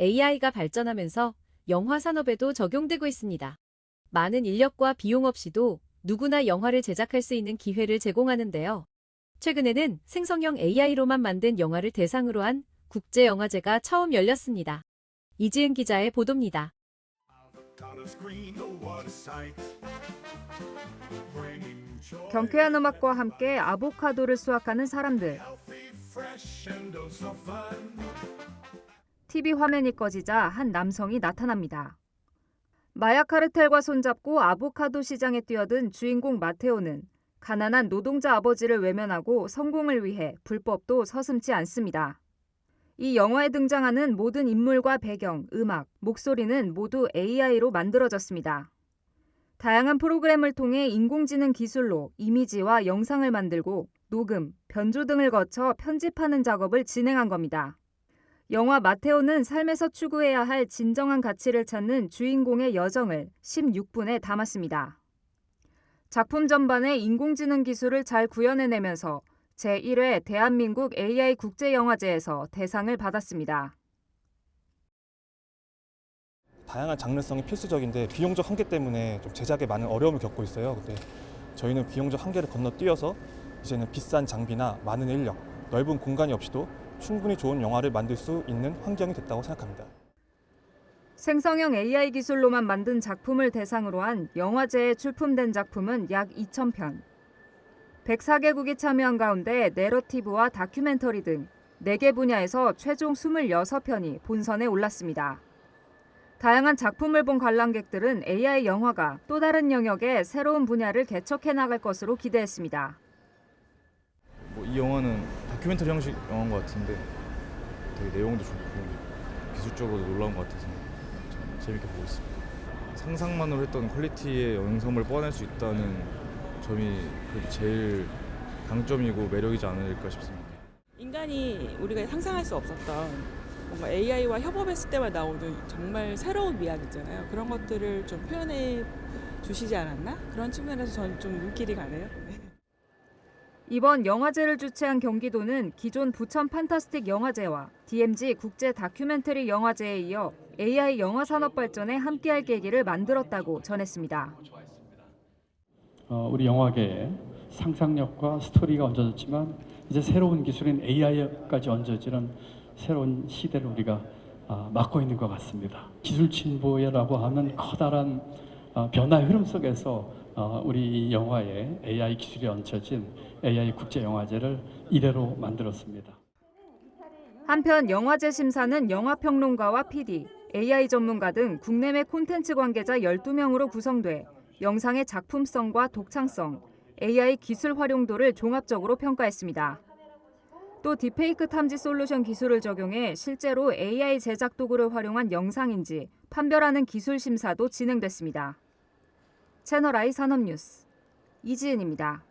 AI가 발전하면서 영화 산업에도 적용되고 있습니다. 많은 인력과 비용 없이도 누구나 영화를 제작할 수 있는 기회를 제공하는데요. 최근에는 생성형 AI로만 만든 영화를 대상으로 한 국제영화제가 처음 열렸습니다. 이지은 기자의 보도입니다. 경쾌한 음악과 함께 아보카도를 수확하는 사람들. TV 화면이 꺼지자 한 남성이 나타납니다. 마약 카르텔과 손잡고 아보카도 시장에 뛰어든 주인공 마테오는 가난한 노동자 아버지를 외면하고 성공을 위해 불법도 서슴지 않습니다. 이 영화에 등장하는 모든 인물과 배경, 음악, 목소리는 모두 AI로 만들어졌습니다. 다양한 프로그램을 통해 인공지능 기술로 이미지와 영상을 만들고 녹음, 변조 등을 거쳐 편집하는 작업을 진행한 겁니다. 영화 마테오는 삶에서 추구해야 할 진정한 가치를 찾는 주인공의 여정을 16분에 담았습니다. 작품 전반에 인공지능 기술을 잘 구현해내면서 제1회 대한민국 AI 국제영화제에서 대상을 받았습니다. 다양한 장르성이 필수적인데 비용적 한계 때문에 좀 제작에 많은 어려움을 겪고 있어요. 근데 저희는 비용적 한계를 건너뛰어서 이제는 비싼 장비나 많은 인력, 넓은 공간이 없이도 충분히 좋은 영화를 만들 수 있는 환경이 됐다고 생각합니다. 생성형 AI 기술로만 만든 작품을 대상으로 한 영화제에 출품된 작품은 약 2,000편. 104개국이 참여한 가운데 내러티브와 다큐멘터리 등 4개 분야에서 최종 26편이 본선에 올랐습니다. 다양한 작품을 본 관람객들은 AI 영화가 또 다른 영역의 새로운 분야를 개척해 나갈 것으로 기대했습니다. 다큐멘터리 형식 영화인 것 같은데 되게 내용도 좋고 기술적으로도 놀라운 것 같아서 참 재밌게 보고 있습니다. 상상만으로 했던 퀄리티의 영상을 뻔할 수 있다는 점이 그래도 제일 강점이고 매력이지 않을까 싶습니다. 인간이 우리가 상상할 수 없었던 뭔가 AI와 협업했을 때만 나오는 정말 새로운 미학 있잖아요. 그런 것들을 좀 표현해 주시지 않았나? 그런 측면에서 저는 좀 눈길이 가네요. 네. 이번 영화제를 주최한 경기도는 기존 부천 판타스틱 영화제와 DMZ 국제 다큐멘터리 영화제에 이어 AI 영화 산업 발전에 함께할 계기를 만들었다고 전했습니다. 어, 우리 영화계에 상상력과 스토리가 얹어졌지만 이제 새로운 기술인 AI까지 얹어지는 새로운 시대를 우리가 아, 맞고 있는 것 같습니다. 기술 진보라고 하는 커다란 아, 변화 흐름 속에서 어, 우리 이 영화에 AI 기술이 얹혀진 AI 국제 영화제를 이래로 만들었습니다. 한편 영화제 심사는 영화평론가와 PD, AI 전문가 등 국내외 콘텐츠 관계자 12명으로 구성돼 영상의 작품성과 독창성, AI 기술 활용도를 종합적으로 평가했습니다. 또 딥페이크 탐지 솔루션 기술을 적용해 실제로 AI 제작 도구를 활용한 영상인지 판별하는 기술 심사도 진행됐습니다. 채널I 산업뉴스 이지은입니다.